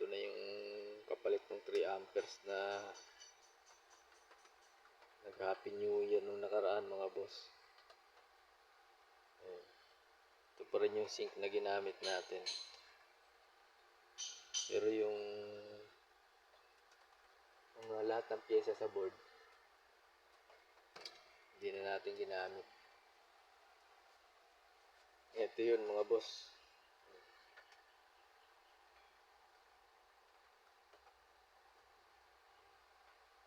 ito na yung kapalit ng 3 amperes na nag happy new year nung nakaraan mga boss. Ito pa rin yung sink na ginamit natin. Pero yung mga lahat ng pyesa sa board hindi na natin ginamit. Ito yun mga boss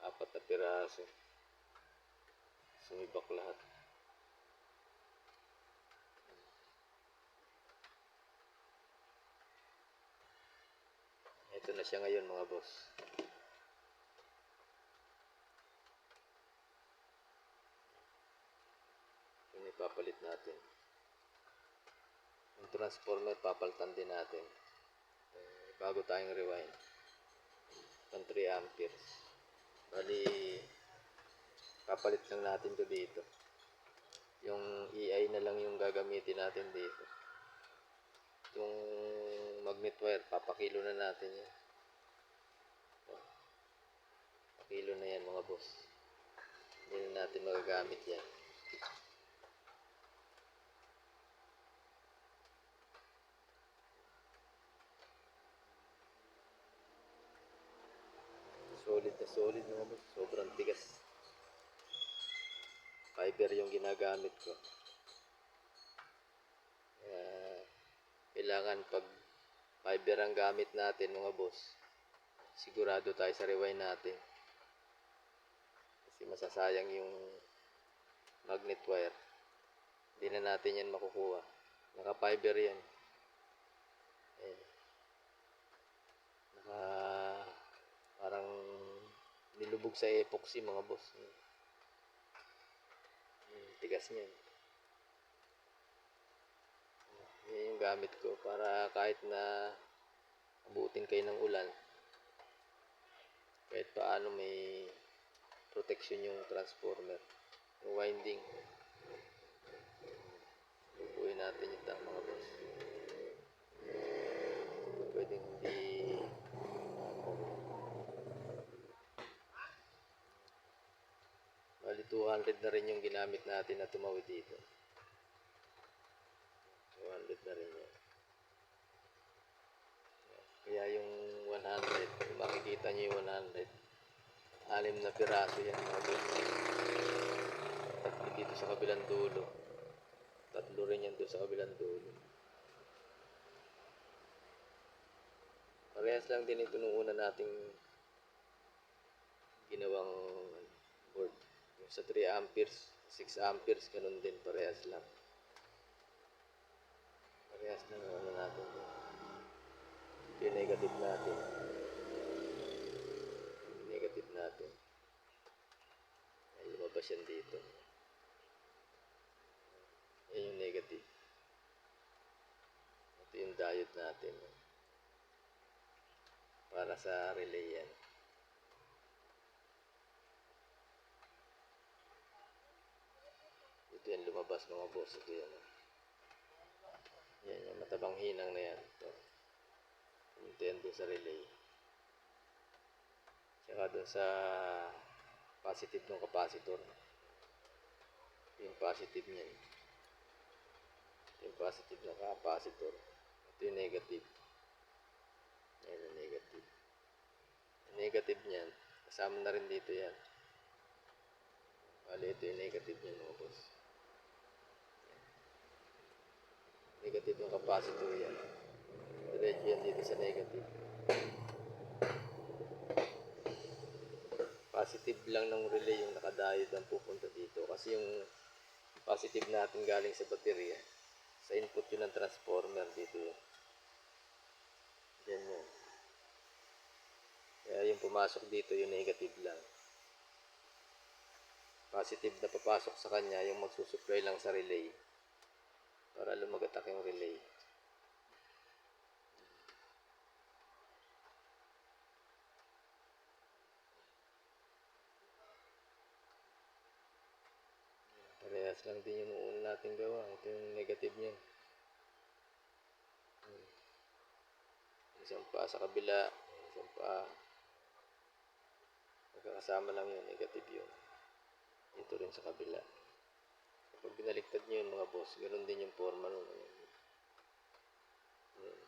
apat na piraso sumibak lahat. Ito na siya ngayon mga boss. Yung ipapalit natin. Yung transformer papalitan din natin. Eh, bago tayong rewind. Ng 3 amperes bali papalit lang natin to dito. Yung EI na lang yung gagamitin natin dito. Yung magnet wire papakilo na natin yan pakilo na yan mga boss. Hindi na natin magagamit yan solid mga boss sobrang tigas. Fiber yung ginagamit ko. Kaya kailangan pag fiber ang gamit natin mga boss sigurado tayo sa rewind natin. Kasi masasayang yung magnet wire. Hindi na natin yan makukuha. Naka fiber yan. Ayan. naka nilubog sa epoxy mga boss. Hmm, tigas niyan. Yan yung gamit ko para kahit na abutin kayo ng ulan kahit paano may protection yung transformer yung winding. Lubuin natin yung mga boss pwedeng hindi Bali 200 na rin yung ginamit natin na tumawid dito. 200 na rin yan. Kaya yung 100, kung makikita nyo yung 100, alim na piraso yan. Tatlo dito sa kabilang dulo. Tatlo rin yan doon sa kabilang dulo. Parehas lang din ito nung una nating ginawang sa 3 amperes, 6 amperes, ganun din, parehas lang. Parehas lang ang ano natin. Ito yung negative natin. Yung negative natin. Ay, lumabas yan dito. Yan yung negative. Ito yung diode natin. Para sa relay yan. Ito yan lumabas mga boss. Ito yan. oh. Yan yung matabang hinang na yan. Ito. Ito yan sa relay. Tsaka dun sa positive ng capacitor. Ito yung positive niyan. Ito yung positive ng capacitor. Ito yung negative. Yan yung negative. Yung negative niyan, kasama na rin dito yan. Bali, ito yung negative niya mga boss. Negative yung capacitor yan. Diretso yan dito sa negative. Positive lang ng relay yung nakadiode ang pupunta dito. Kasi yung positive natin galing sa baterya. Sa input yun ng transformer dito yun. Yan yun. Kaya yung pumasok dito yung negative lang positive na papasok sa kanya yung magsusupply lang sa relay para lumagatak yung relay parehas lang din yung una natin gawa ito yung negative niya isang pa sa kabila Isang paa. Magkakasama lang yun, negative yun. Dito rin sa kabila. Kapag binaliktad nyo yun mga boss, ganun din yung forma nun. Ayan.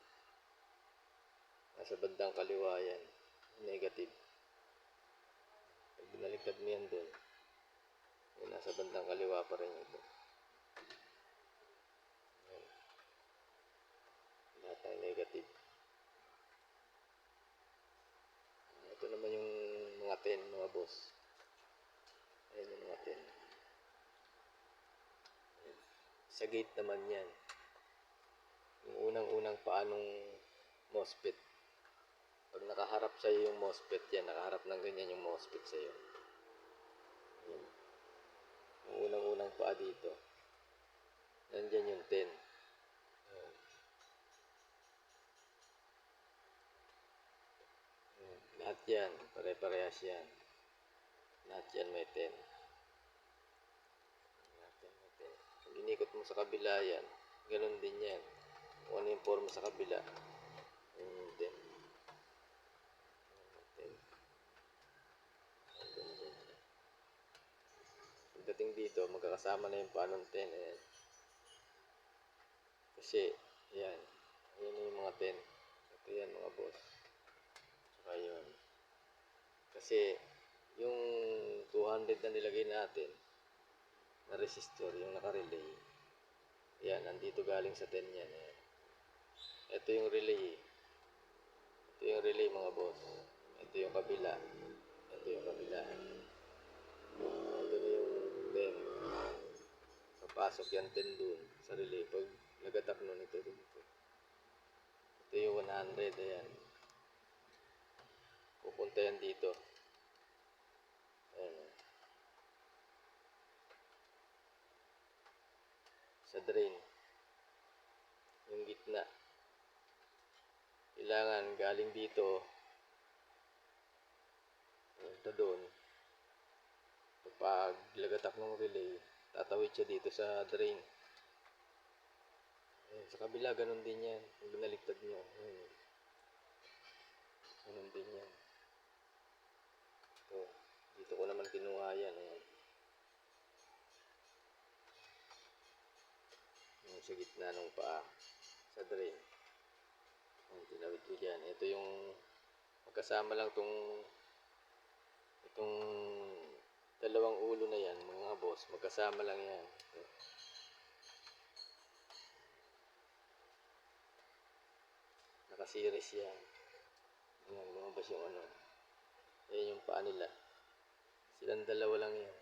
Nasa bandang kaliwa yan. Negative. Pag binaliktad mo yan dun, yun, nasa bandang kaliwa pa rin ito. Ayan. Lahat ay negative. Ito naman yung mga 10 mga boss. Ayan yung mga 10. Ayan. Sa gate naman yan. Yung unang-unang paanong MOSFET. Pag nakaharap sa'yo yung MOSFET yan, nakaharap ng ganyan yung MOSFET sa'yo. Ayan. Yung unang-unang paa dito. Nandyan yung 10. Ayan. Ayan. Lahat yan, pare-parehas yan. Lahat yan may 10. Lahat yan may 10. Pag inikot mo sa kabila yan, ganun din yan. Kung ano yung forma sa kabila, yun yung 10. Ayan, may 10. Ayan, ganun din. Pagdating dito, magkakasama na yung paanong 10. Ayan. Kasi, yan. Ayan yung mga 10. Ito yan mga boss. Tsaka yun. Kasi, yung 200 na nilagay natin, na resistor, yung naka-relay, yan, nandito galing sa 10 yan. Ayan. Ito yung relay. Ito yung relay mga boss. Ito yung kabila. Ito yung kabila. Ito na yung 10. Papasok yan 10 dun sa relay. Pag nagatak nun, ito dito. Ito yung 100. Ayan. Pupunta yan dito. Ayan. Sa drain. Yung gitna. Kailangan galing dito. Punta doon. Kapag lagatak ng relay, tatawid siya dito sa drain. Ayan, sa kabila, ganun din yan. Kung binaliktad nyo. Ayan. Ganun din yan. Ito. Dito ko naman kinuha yan. Ayan. Yung sa gitna ng paa. Sa drain. Ayan, tinawid ko dyan. Ito yung magkasama lang tong itong dalawang ulo na yan, mga boss. Magkasama lang yan. Ito. Naka-series yan. Ayan, lumabas yung ano. Ayan yung paa nila. Silang dalawa lang yan.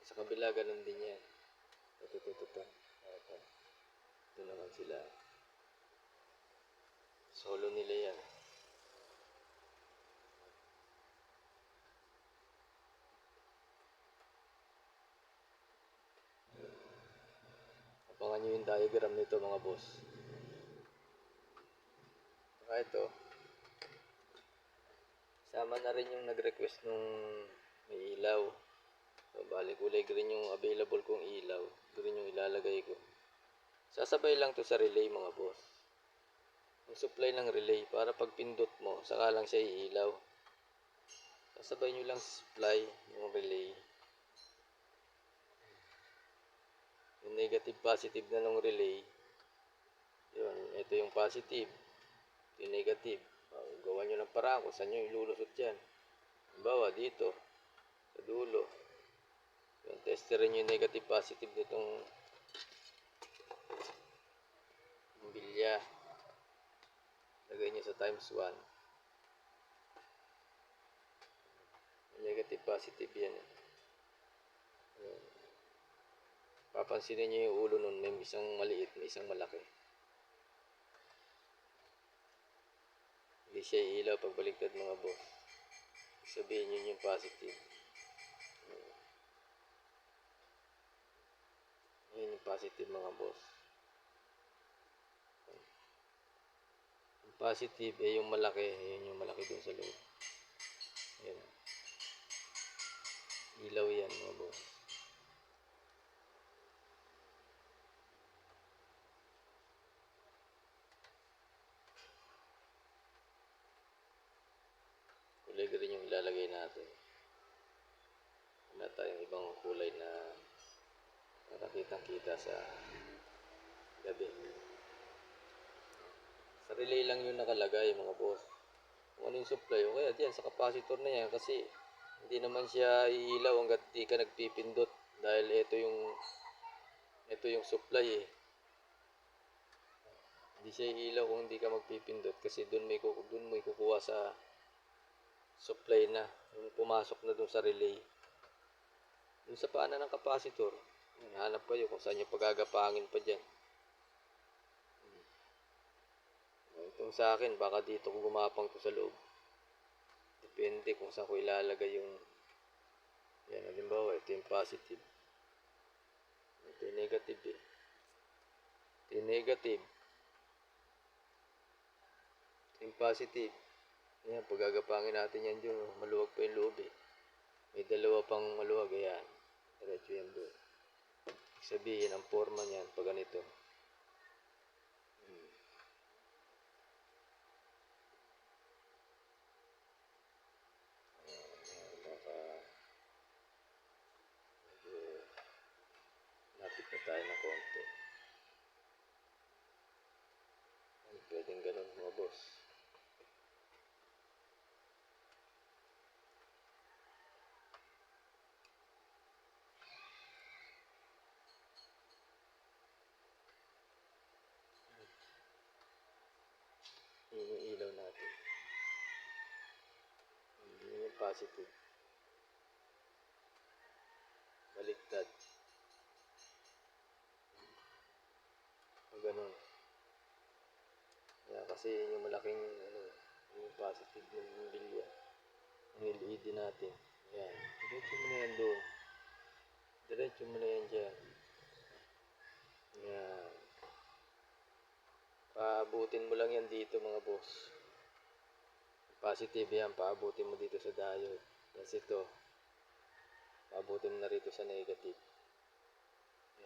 Sa kabila, ganun din yan. Ito, ito, ito. Ito, ito naman sila. Solo nila yan. Abangan nyo yung diagram nito mga boss. Saka ito. Sama na rin yung nag-request nung may ilaw. So, bali kulay green yung available kong ilaw. Green yung ilalagay ko. Sasabay lang to sa relay mga boss. Yung supply ng relay para pag pindot mo, saka lang siya iilaw. Sasabay nyo lang supply yung relay. Yung negative positive na ng relay. Yun, ito yung positive. Ito yung negative. Uh, gawa nyo ng paraan kung saan nyo ilulusot yan. Halimbawa, dito. Sa dulo. Yung testerin nyo yung negative positive nitong bilya. Lagay nyo sa times 1. Negative positive yan. eh. Papansinin nyo yung ulo nun, may isang maliit, may isang malaki. Hindi siya ilaw pag baliktad mga boss. Sabihin nyo yung positive. Ayan yung positive mga boss. Positive, eh yung malaki, ayan yung malaki dun sa loob. Ayan. Ilaw yan mga boss. ilalagay natin. Wala tayong ibang kulay na para kitang kita sa gabi. Sa relay lang yung nakalagay mga boss. Kung ano yung supply, o kaya diyan sa capacitor na yan kasi hindi naman siya iilaw hanggat di ka nagpipindot dahil ito yung ito yung supply eh. Hindi siya iilaw kung hindi ka magpipindot kasi doon may doon may kukuha sa supply na yung pumasok na doon sa relay. Yung sa paanan ng capacitor, hanap kayo kung saan yung pagagapangin pa dyan. Itong sa akin, baka dito ko gumapang to sa loob. Depende kung saan ko ilalagay yung yan, halimbawa, ito yung positive. Ito yung negative eh. Ito yung negative. Ito yung positive. Ayan, pagagapangin natin yan dyan, oh. maluwag pa yung loob eh. May dalawa pang maluwag, ayan. Diretso yan doon. Ibig sabihin, ang forma niyan, pag ganito. Hmm. Ayan, baka medyo lapit na tayo ng konti. Ayan, Pwedeng boss. Yun yung ilaw natin. Yun yung positive. Baliktad. O ganun. Kaya kasi yun yung malaking ano, yun yung positive ng bilya. Ang LED natin. Yan. Diretso mo na yan doon. Diretso mo na yan dyan. Yan. Paabutin mo lang yan dito mga boss. Positive yan, paabutin mo dito sa diode. Tapos ito, paabutin mo na rito sa negative.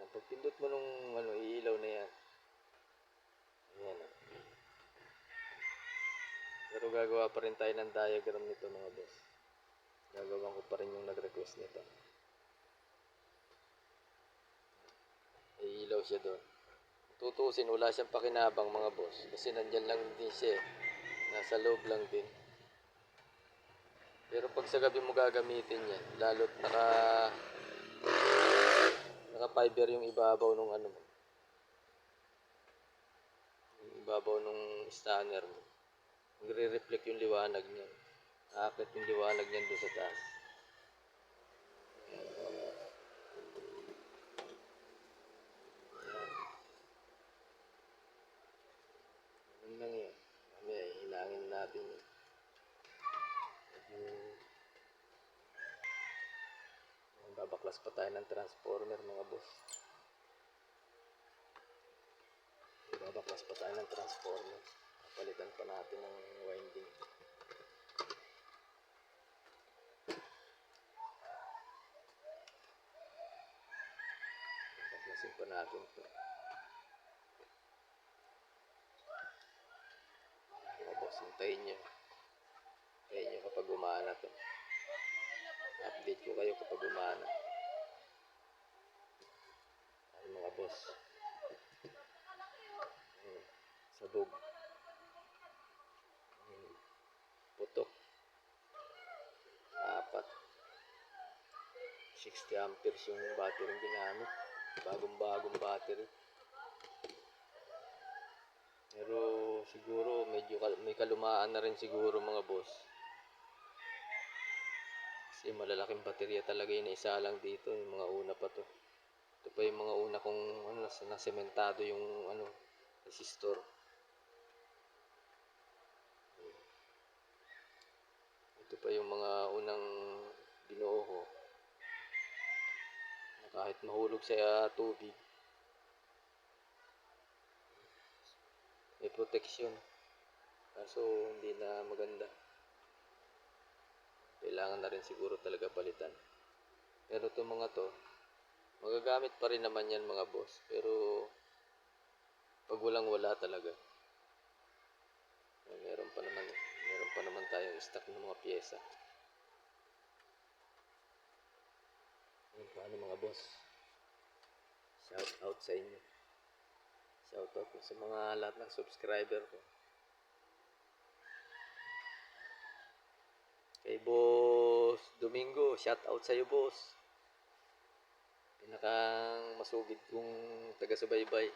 Yan, pag pindot mo nung ano, iilaw na yan. Ayan. Pero gagawa pa rin tayo ng diagram nito mga boss. Gagawan ko pa rin yung nag-request nito. Iilaw siya doon tutusin, wala siyang pakinabang mga boss. Kasi nandyan lang din siya eh. Nasa loob lang din. Pero pag sa gabi mo gagamitin yan, lalo't naka naka fiber yung ibabaw nung ano mo. Yung ibabaw nung scanner mo. Nagre-reflect yung liwanag niya. Aakit yung liwanag niyan doon sa taas. Ano lang yun? Mamaya, hilangin natin yun. Babaklas pa tayo ng transformer mga boss. Babaklas pa tayo ng transformer. Palitan pa natin ng winding. Baklasin pa natin to. Mga boss, hintayin nyo. Hintayin nyo kapag gumana to. Update ko kayo kapag gumana. Ay mga boss. Hmm. Sabog. 60 amperes yung battery ginamit. Bagong-bagong battery. Pero siguro medyo kal- may kalumaan na rin siguro mga boss. Kasi malalaking baterya talaga yun. Isa lang dito. Yung mga una pa to. Ito pa yung mga una kong ano, nas- nasementado yung ano, resistor. Ito pa yung mga unang binuo ko. Kahit mahulog sa ah, tubig, may protection. Kaso hindi na maganda. Kailangan na rin siguro talaga palitan. Pero itong mga to, magagamit pa rin naman yan mga boss. Pero pag walang wala talaga. Meron pa naman, meron pa naman tayong stock ng mga pyesa. Ano mga boss? Shout out sa inyo. Shout out sa mga lahat ng subscriber ko. Kay Boss Domingo, shout out sa iyo, boss. Pinakang masugid kong taga-subaybay.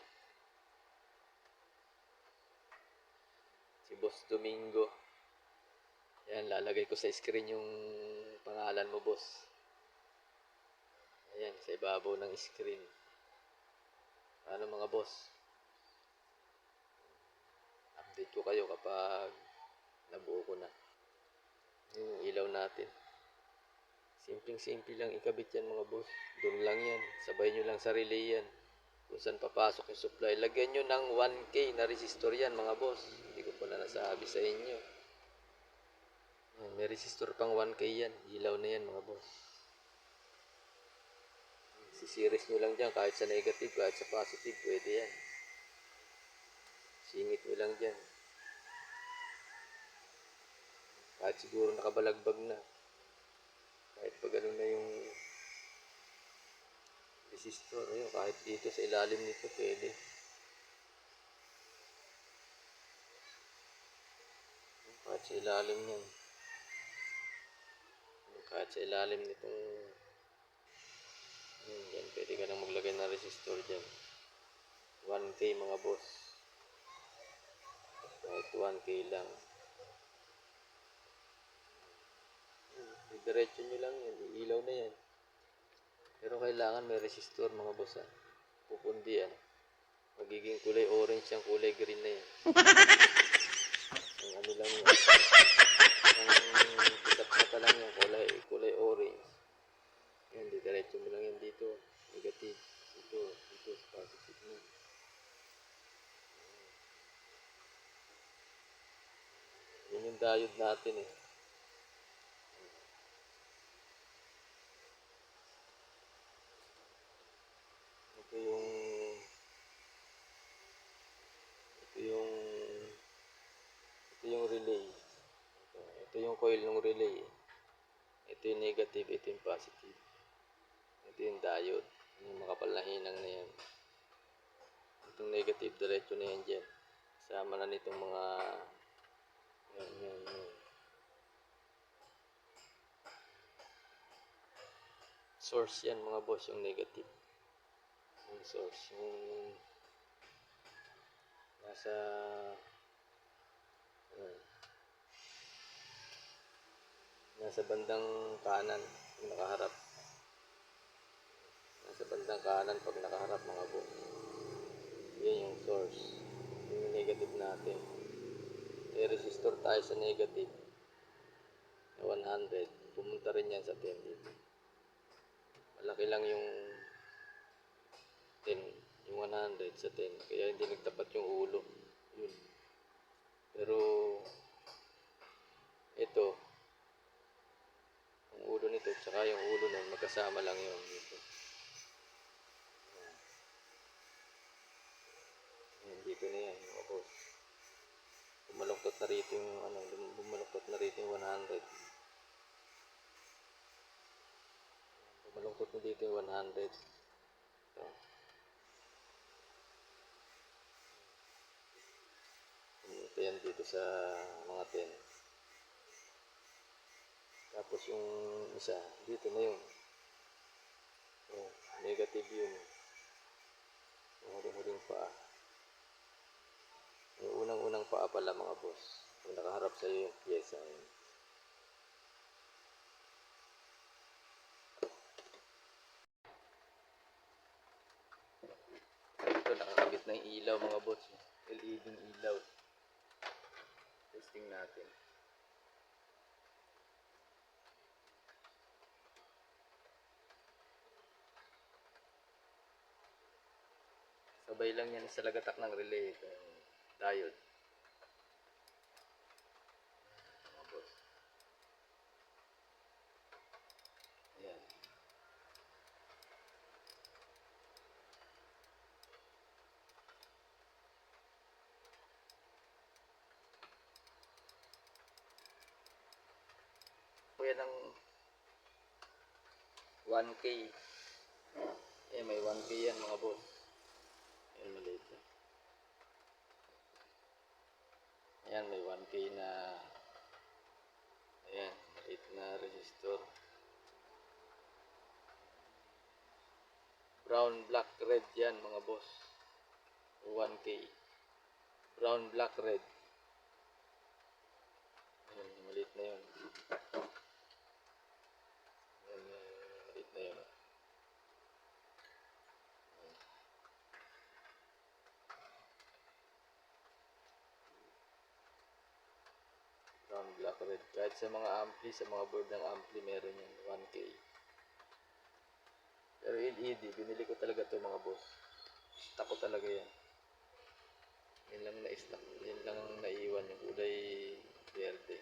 Si Boss Domingo. Yan, lalagay ko sa screen yung pangalan mo, boss. Ayan, sa ibabaw ng screen. Ano mga boss? Update ko kayo kapag nabuo ko na. Yung ilaw natin. Simpleng-simple lang ikabit yan mga boss. Doon lang yan. Sabay nyo lang sa relay yan. Kung saan papasok yung supply. Lagyan nyo ng 1K na resistor yan mga boss. Hindi ko pa na nasabi sa inyo. May resistor pang 1K yan. Ilaw na yan mga boss. Sisiris nyo lang dyan kahit sa negative, kahit sa positive, pwede yan. Singit nyo lang dyan. Kahit siguro nakabalagbag na. Kahit pag ano na yung resistor, ayun, kahit dito sa ilalim nito, pwede. Kahit sa ilalim niyan. Kahit sa ilalim nitong yun, yan, pwede ka nang maglagay ng resistor dyan. 1K mga boss. Kahit 1K lang. Hmm, Diretso nyo lang yan. Ilaw na yan. Pero kailangan may resistor mga boss ha. Pupundi yan. Magiging kulay orange yung kulay green na yan. Ang ano lang yan. Ang pikat mata lang yan. Kulay, kulay orange. Yan, di diretso mo lang yan dito. Negative. Dito, sa positive mo. Yan yung diode natin eh. Ito ito yung ito yung relay. Ito, ito yung coil ng relay. Ito yung negative, ito yung positive. Ito yung diode. Yung makapal na hinang na yan. Itong negative, diretso na yan dyan. Kasama na nitong mga yan, yan, yan. Source yan mga boss, yung negative. Yung source, yung nasa yan. nasa bandang kanan yung nakaharap nasa bandang kanan pag nakaharap mga boss yan yung source. Yun yung negative natin. May resistor tayo sa negative. Na 100 pumunta rin yan sa 10 dito malaki lang yung 10 yung 100 sa 10 kaya hindi nagtapat yung ulo. Yun. Pero ito ang ulo nito tsaka yung ulo nun magkasama lang yun. dito dito na yan yung boss bumaluktot na rito yung ano bum- bumaluktot na rito yung 100 bumaluktot na dito yung 100 ito ito yan dito sa mga 10 tapos yung isa, dito na yun. Oh, negative yun. Yung huling-huling paa. Yung unang-unang paa pala mga boss. Yung nakaharap sa iyo yung pyesa. Yun. Ito, nakakabit na yung ilaw mga boss. LED ilaw. Testing natin. Sabay lang yan sa lagatak ng relay. Ito diode. Boss. Ayan. Kuya ng 1K Eh, may 1K yan mga boss. Ayan, maliit na. Ayan, may 1K na Ayan, maliit na resistor. Brown, black, red yan mga boss. 1K. Brown, black, red. Ayan, maliit na yun. Ayan, eh, maliit na yun. Brown, black, red. Kahit sa mga ampli, sa mga board ng ampli, meron yan. 1K. Pero LED, binili ko talaga to mga boss. Stock talaga yan. Yan lang na-stock. Yan lang ang naiwan yung kulay verde.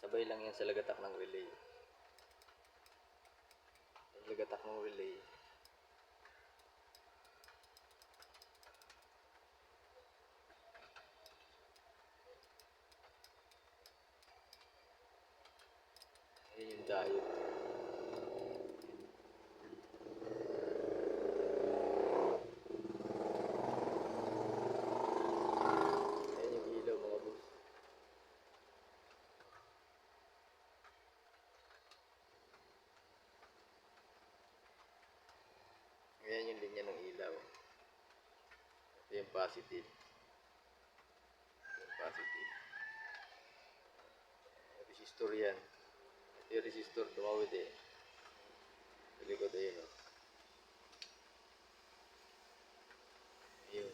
Sabay lang yan sa lagatak ng relay. Sa lagatak ng relay. Diode. Ayan yung ilaw mga boss. Ayan yung linya ng ilaw. Ito yung positive. Ito yung positive. Ito yung resistor, tumawid eh. Likod ayun oh. Ayun.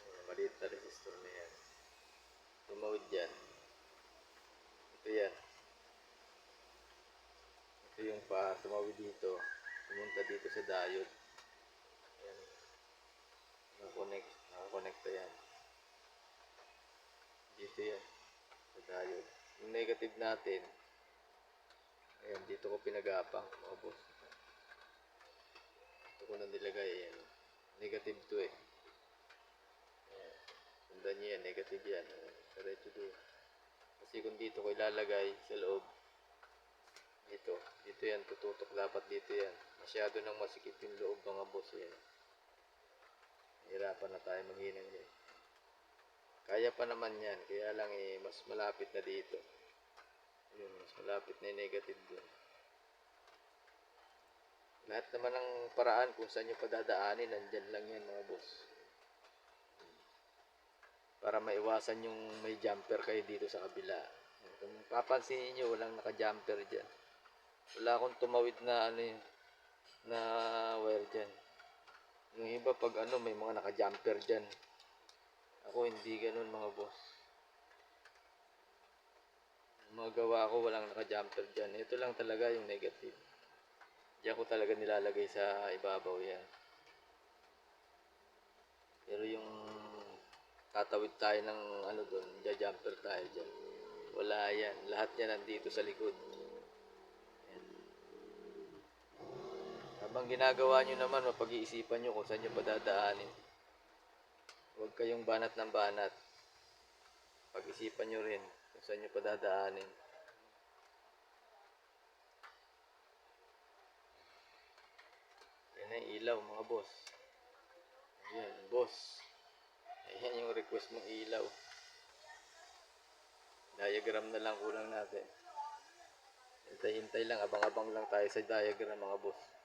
Ayan, maliit na resistor na yan. Tumawid yan. Ito yan. Ito yung pa tumawid dito. Pumunta dito sa diode. Ayan. Nakakonect. Nakakonecta yan. Dito yan. Sa diode. Yung negative natin, ayan, dito ko pinagapang, mga boss. Dito ko na nilagay, ayan. Negative to eh. Ayan. Sundan niyo yan, negative yan. Diretso doon. Kasi kung dito ko ilalagay sa loob, dito, dito yan, tututok dapat dito yan. Masyado nang masikip yung loob mga boss yan. Hirapan na tayo maghinang yan. Kaya pa naman yan, kaya lang eh, mas malapit na dito. Yun, mas malapit na negative dun. Lahat naman ng paraan kung saan nyo padadaanin, nandyan lang yan mga boss. Para maiwasan yung may jumper kayo dito sa kabila. Kung papansin niyo walang naka-jumper dyan. Wala akong tumawid na ano yun, na wire dyan. Yung iba pag ano, may mga naka-jumper dyan. Ako hindi ganun mga boss. Yung Mga gawa ko walang naka-jumper dyan. Ito lang talaga yung negative. Diyan ko talaga nilalagay sa ibabaw yan. Pero yung tatawid tayo ng ano doon, jumper tayo dyan. Wala yan. Lahat yan nandito sa likod. Habang ginagawa nyo naman, mapag-iisipan nyo kung saan nyo padadaanin. Huwag kayong banat ng banat. Pag-isipan nyo rin kung saan nyo padadaanin. Yan ang ilaw mga boss. Ayan, boss. Ayan yung request mong ilaw. Diagram na lang kulang natin. Hintay-hintay lang, abang-abang lang tayo sa diagram mga boss.